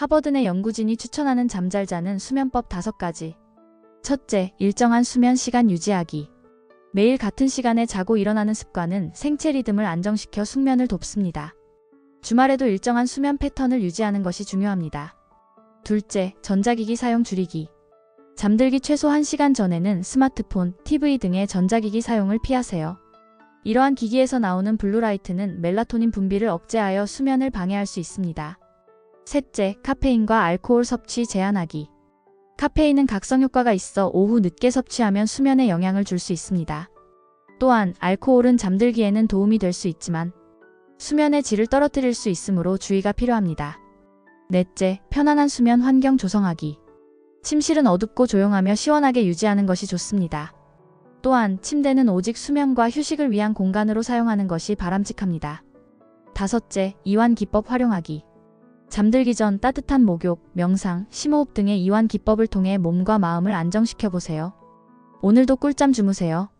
하버드 내 연구진이 추천하는 잠잘 자는 수면법 5가지. 첫째, 일정한 수면 시간 유지하기. 매일 같은 시간에 자고 일어나는 습관은 생체 리듬을 안정시켜 숙면을 돕습니다. 주말에도 일정한 수면 패턴을 유지하는 것이 중요합니다. 둘째, 전자기기 사용 줄이기. 잠들기 최소 1시간 전에는 스마트폰, TV 등의 전자기기 사용을 피하세요. 이러한 기기에서 나오는 블루라이트는 멜라토닌 분비를 억제하여 수면을 방해할 수 있습니다. 셋째, 카페인과 알코올 섭취 제한하기. 카페인은 각성 효과가 있어 오후 늦게 섭취하면 수면에 영향을 줄 수 있습니다. 또한 알코올은 잠들기에는 도움이 될 수 있지만 수면의 질을 떨어뜨릴 수 있으므로 주의가 필요합니다. 넷째, 편안한 수면 환경 조성하기. 침실은 어둡고 조용하며 시원하게 유지하는 것이 좋습니다. 또한 침대는 오직 수면과 휴식을 위한 공간으로 사용하는 것이 바람직합니다. 다섯째, 이완 기법 활용하기. 잠들기 전 따뜻한 목욕, 명상, 심호흡 등의 이완 기법을 통해 몸과 마음을 안정시켜 보세요. 오늘도 꿀잠 주무세요.